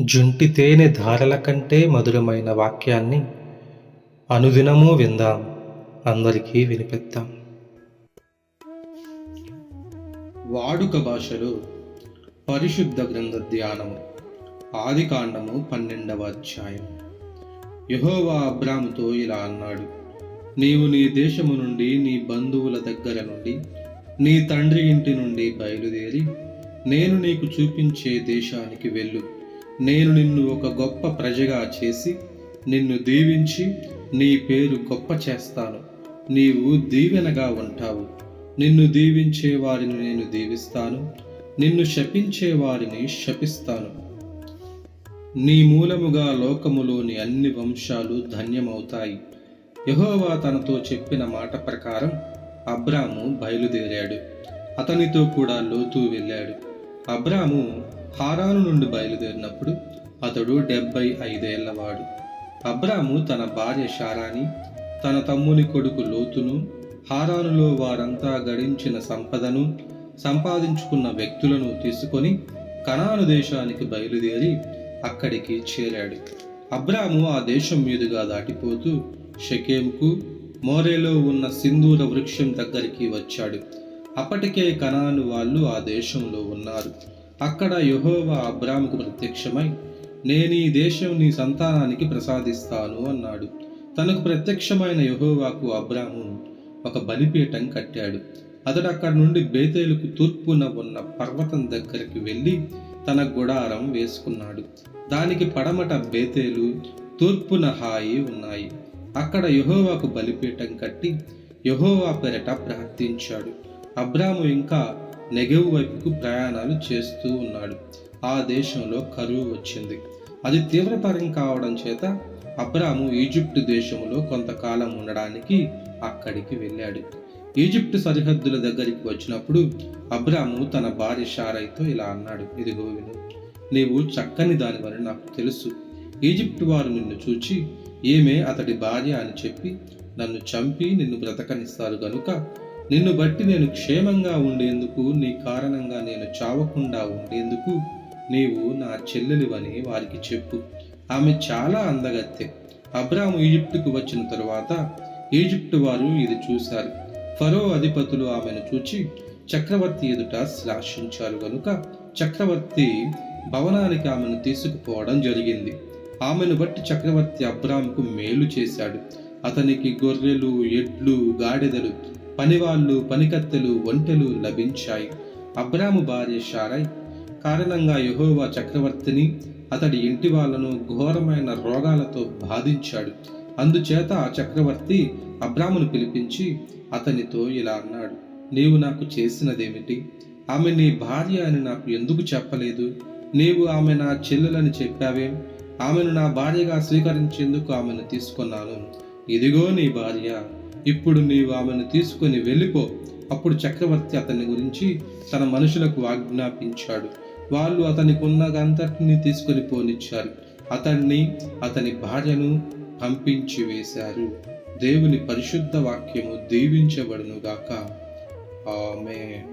జుంటి తేనె ధారల కంటే మధురమైన వాక్యాన్ని అనుదినము విందాం. అందరికీ వినిపిద్దాం. వాడుక భాషలో పరిశుద్ధ గ్రంథ ధ్యానము ఆది కాండము పన్నెండవ అధ్యాయం. యహోవా అబ్రాముతో ఇలా అన్నాడు నీవు నీ దేశము నుండి నీ బంధువుల దగ్గర నుండి నీ తండ్రి ఇంటి నుండి బయలుదేరి నేను నీకు చూపించే దేశానికి వెళ్ళు. నేను నిన్ను ఒక గొప్ప ప్రజగా చేసి నిన్ను దీవించి నీ పేరు గొప్ప చేస్తాను. నీవు దీవెనగా ఉంటావు. నిన్ను దీవించే వారిని నేను దీవిస్తాను. నిన్ను శపించే వారిని శపిస్తాను. నీ మూలముగా లోకములోని అన్ని వంశాలు ధన్యమవుతాయి. యహోవా తనతో చెప్పిన మాట ప్రకారం అబ్రాము బయలుదేరాడు. అతనితో కూడా లోతు వెళ్ళాడు. అబ్రాము హారాను నుండి బయలుదేరినప్పుడు అతడు డెబ్బై ఐదేళ్ళవాడు అబ్రాము తన భార్య షారాని తన తమ్ముని కొడుకు లోతును హారానులో వారంతా గడించిన సంపదను సంపాదించుకున్న వ్యక్తులను తీసుకొని కనాను దేశానికి బయలుదేరి అక్కడికి చేరాడు. అబ్రాము ఆ దేశం మీదుగా దాటిపోతూ షకేంకు మోరేలో ఉన్న సింధూర వృక్షం దగ్గరికి వచ్చాడు. అప్పటికే కనాను వాళ్ళు ఆ దేశంలో ఉన్నారు. అక్కడ యహోవా అబ్రాముకు ప్రత్యక్షమై నేను ఈ దేశం నీ సంతానానికి ప్రసాదిస్తాను అన్నాడు. తనకు ప్రత్యక్షమైన యహోవాకు అబ్రాము ఒక బలిపీఠం కట్టాడు. అతడు అక్కడి నుండి బేతేలుకు తూర్పున ఉన్న పర్వతం దగ్గరికి వెళ్ళి తన గుడారం వేసుకున్నాడు. దానికి పడమట బేతేలు తూర్పున హాయి ఉన్నాయి. అక్కడ యహోవాకు బలిపీఠం కట్టి యహోవా పెరట ప్రార్థించాడు. అబ్రాము ఇంకా నెగెవ్ వైపుకు ప్రయాణాలు చేస్తూ ఉన్నాడు. ఆ దేశంలో కరువు వచ్చింది. అది తీవ్రతరం కావడం చేత అబ్రాము ఈజిప్టు దేశంలో కొంతకాలం ఉండడానికి అక్కడికి వెళ్ళాడు. ఈజిప్టు సరిహద్దుల దగ్గరికి వచ్చినప్పుడు అబ్రాము తన భార్య షారైతో ఇలా అన్నాడు ఇదిగో విను నీవు చక్కని దానివని నాకు తెలుసు. ఈజిప్టు వారు నిన్ను చూచి ఏమే అతడి భార్య అని చెప్పి నన్ను చంపి నిన్ను బ్రతకనిస్తారు గనుక నిన్ను బట్టి నేను క్షేమంగా ఉండేందుకు నీ కారణంగా నేను చావకుండా ఉండేందుకు నీవు నా చెల్లెలివని వారికి చెప్పు. ఆమె చాలా అందగత్తె. అబ్రాము ఈజిప్టుకు వచ్చిన తరువాత ఈజిప్టు వారు ఇది చూశారు. ఫరో అధిపతులు ఆమెను చూచి చక్రవర్తి ఎదుట శ్లాషించారు కనుక చక్రవర్తి భవనానికి ఆమెను తీసుకుపోవడం జరిగింది. ఆమెను బట్టి చక్రవర్తి అబ్రాముకు మేలు చేశాడు. అతనికి గొర్రెలు ఎడ్లు గాడిదలు పనివాళ్ళు పనికత్తెలు ఒంటెలు లభించాయి. అబ్రాము భార్య షారై కారణంగా యహోవా చక్రవర్తిని అతడి ఇంటి వాళ్ళను ఘోరమైన రోగాలతో బాధించాడు. అందుచేత ఆ చక్రవర్తి అబ్రామును పిలిపించి అతనితో ఇలా అన్నాడు నీవు నాకు చేసినదేమిటి? ఆమె నీ భార్య అని నాకు ఎందుకు చెప్పలేదు? నీవు ఆమె నా చెల్లెలని చెప్పావే? ఆమెను నా భార్యగా స్వీకరించేందుకు ఆమెను తీసుకున్నాను. ఇదిగో నీ భార్య. ఇప్పుడు నీవు ఆమెను తీసుకొని వెళ్ళిపో. అప్పుడు చక్రవర్తి అతని గురించి తన మనుషులకు ఆజ్ఞాపించాడు. వాళ్ళు అతనికి ఉన్నదంతటిని తీసుకొని పోనిచ్చారు. అతన్ని అతని భార్యను పంపించి వేశారు. దేవుని పరిశుద్ధ వాక్యము దీవించబడునుగాక. ఆమె